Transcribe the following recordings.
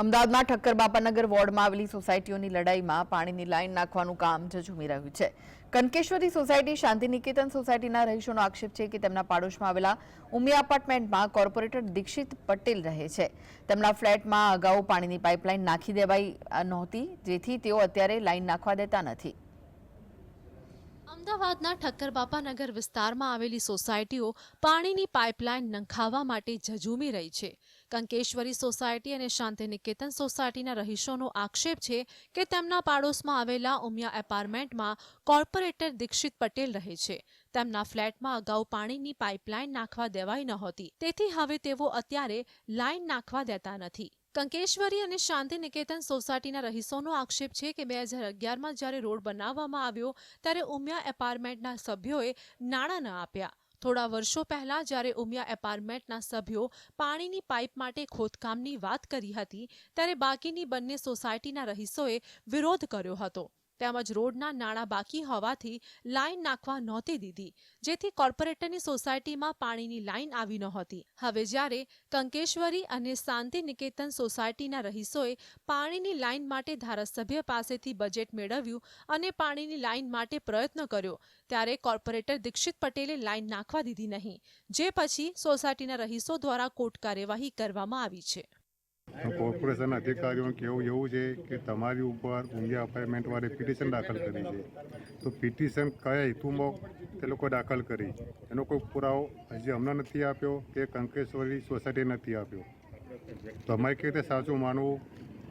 અમદાવાદમાં ઠક્કર બાપાનગર વોર્ડમાં આવેલી સોસાયટીઓની લડાઈમાં પાણીની લાઈન નાખવાનું કામ ઝઝૂમી રહ્યું છે. કનકેશ્વરી સોસાયટી, શાંતિનિકેતન સોસાયટીના રહીશોનો આક્ષેપ છે કે તેમના પાડોશમાં આવેલા ઉમિયા એપાર્ટમેન્ટમાં કોર્પોરેટર દીક્ષિત પટેલ રહે છે. તેમના ફ્લેટમાં અગાઉ પાણીની પાઇપલાઇન નાખી દેવાઈ નહોતી, જેથી તેઓ અત્યારે લાઇન નાખવા દેતા નથી. અમદાવાદના ઠક્કર બાપાનગર વિસ્તારમાં આવેલી સોસાયટીઓ પાણીની પાઇપલાઇન નંખાવા માટે ઝઝૂમી રહી છે. કંકેશ્વરી સોસાયટી અને શાંતિનિકેતન સોસાયટીના રહીશોનો આક્ષેપ છે કે તેમના પાડોશમાં આવેલા ઉમિયા એપાર્ટમેન્ટમાં કોર્પોરેટર દીક્ષિત પટેલ રહે છે. તેમના ફ્લેટમાં અગાઉ પાણીની પાઇપલાઇન નાખવા દેવાઈ નહોતી તેથી હવે તેઓ અત્યારે લાઇન નાખવા દેતા નથી. કંકેશ્વરી અને શાંતિ નિકેતન સોસાયટીના રહીશોનો આક્ષેપ છે કે બે હજાર અગિયારમાં જ્યારે રોડ બનાવવામાં આવ્યો, ત્યારે ઉમિયા એપાર્ટમેન્ટના સભ્યોએ નાણાં ન આપ્યા. થોડા વર્ષો પહેલા જ્યારે ઉમિયા એપાર્ટમેન્ટના સભ્યો પાણીની પાઇપ માટે ખોદકામની વાત કરી હતી, ત્યારે બાકીની બંને સોસાયટીના રહીશોએ વિરોધ કર્યો હતો. તેમજ રોડના નાણાં બાકી હોવાથી લાઇન નાખવા નહોતી દીધી, જેથી કોર્પોરેટરની સોસાયટીમાં પાણીની લાઇન આવી નહોતી. હવે જ્યારે કંકેશ્વરી અને શાંતિ નિકેતન સોસાયટીના રહીશોએ પાણીની લાઇન માટે ધારાસભ્ય પાસેથી બજેટ મેળવ્યું અને પાણીની લાઇન માટે પ્રયત્ન કર્યો, ત્યારે કોર્પોરેટર દીક્ષિત પટેલે લાઇન નાખવા દીધી નહીં, જે પછી સોસાયટીના રહીશો દ્વારા કોર્ટ કાર્યવાહી કરવામાં આવી છે. કોર્પોરેશન અધિકારીઓનું કહેવું એવું છે કે તમારી ઉપર ઊંઝા અપાર્ટમેન્ટવાળે પિટિશન દાખલ કરી છે. તો પિટિશન કયા હેતુમાં તે લોકો દાખલ કરી? એનો કોઈ પુરાવો હજી અમને નથી આપ્યો કે કંકેશ્વરી સોસાયટી નથી આપ્યો. તો અમારે કેવી રીતે સાચું માનવું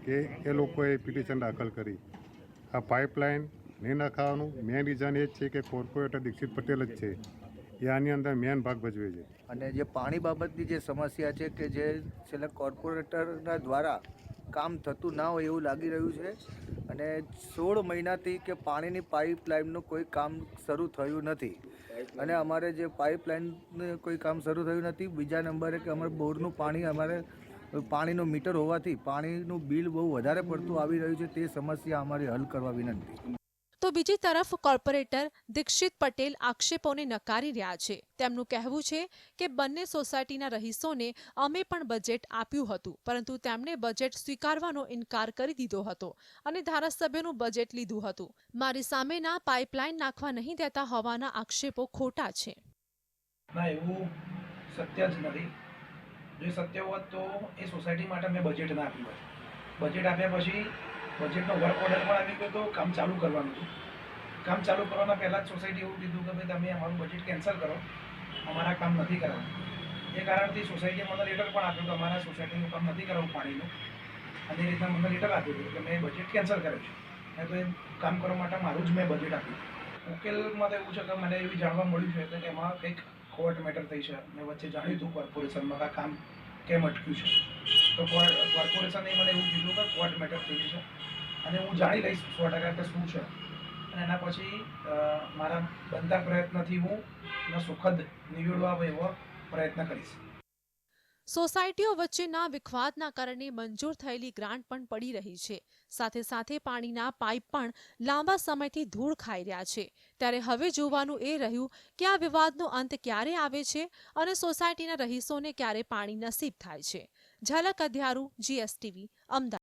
કે એ લોકોએ પિટિશન દાખલ કરી? આ પાઇપલાઇન નહીં નખાવાનું? મેઇન રીઝન એ જ છે કે કોર્પોરેટર દીક્ષિત પટેલ જ છે. એ આની અંદર મેન ભાગ ભજવે છે. અને જે પાણી બાબતની જે સમસ્યા છે કે જે છેલ્લા કોર્પોરેટરના દ્વારા કામ થતું ના હોય એવું લાગી રહ્યું છે, અને સોળ મહિનાથી કે પાણીની પાઇપલાઇનનું કોઈ કામ શરૂ થયું નથી. અને અમારે જે પાઇપલાઇનનું કોઈ કામ શરૂ થયું નથી, બીજા નંબરે કે અમારે બોરનું પાણી, અમારે પાણીનું મીટર હોવાથી પાણીનું બિલ બહુ વધારે પડતું આવી રહ્યું છે, તે સમસ્યા અમારે હલ કરવા વિનંતી. બીજી તરફ કોર્પોરેટર દીક્ષિત પટેલ આક્ષેપોને નકારી રહ્યા છે. તેમનું કહેવું છે કે બંને સોસાયટીના રહીશોને અમે પણ બજેટ આપ્યું હતું, પરંતુ તેમણે બજેટ સ્વીકારવાનો ઇનકાર કરી દીધો હતો અને ધારાસભ્યનું બજેટ લીધું હતું. મારી સામેના પાઇપલાઇન નાખવા નહીં દેતા હોવાના આક્ષેપો ખોટા છે. બજેટ આપ્યા પછી બજેટનો વર્ક ઓર્ડર પણ આવી ગયો તો કામ ચાલુ કરવાનું હતું. કામ ચાલુ કરવાના પહેલાં જ સોસાયટી એવું કીધું કે ભાઈ તમે અમારું બજેટ કેન્સલ કરો. અમારા કામ નથી કરવાનું. એ કારણથી સોસાયટીએ મને લેટર પણ આપ્યું કે અમારા સોસાયટીનું કામ નથી કરવું પાણીનું અને એ રીતના મને લેટર આપ્યું હતું કે મેં બજેટ કેન્સલ કર્યું છે. મેં તો એ કામ કરવા માટે મારું જ મેં બજેટ આપ્યું. ઉકેલમાં તો એવું છે કે મને એવી જાણવા મળ્યું છે કે એમાં કંઈક કોર્ટ મેટર થઈ છે. મેં વચ્ચે જાણ્યું હતું કોર્પોરેશનમાં કામ કેમ અટક્યું છે? તો કોર- કોર્પોરેશને મને એવું કીધું કે કોર્ટ મેટર થઈ છે અને હું જાણી લઈશ સો ટકા કે શું છે. અને એના પછી મારા બનતા પ્રયત્નથી હું એના સુખદ નિવેડવા એવો પ્રયત્ન કરીશ. સોસાયટીઓ વચ્ચેના વિખવાદના કારણે મંજૂર થયેલી ગ્રાન્ટ પણ પડી રહી છે. સાથે સાથે પાણીના પાઇપ પણ લાંબા સમયથી ધૂળ ખાઈ રહ્યા છે. ત્યારે હવે જોવાનું એ રહ્યું કે આ વિવાદનો અંત ક્યારે આવે છે અને સોસાયટીના રહીશોને ક્યારે પાણી નસીબ થાય છે. ઝલક અધ્યારું, જીએસટીવી, અમદાવાદ.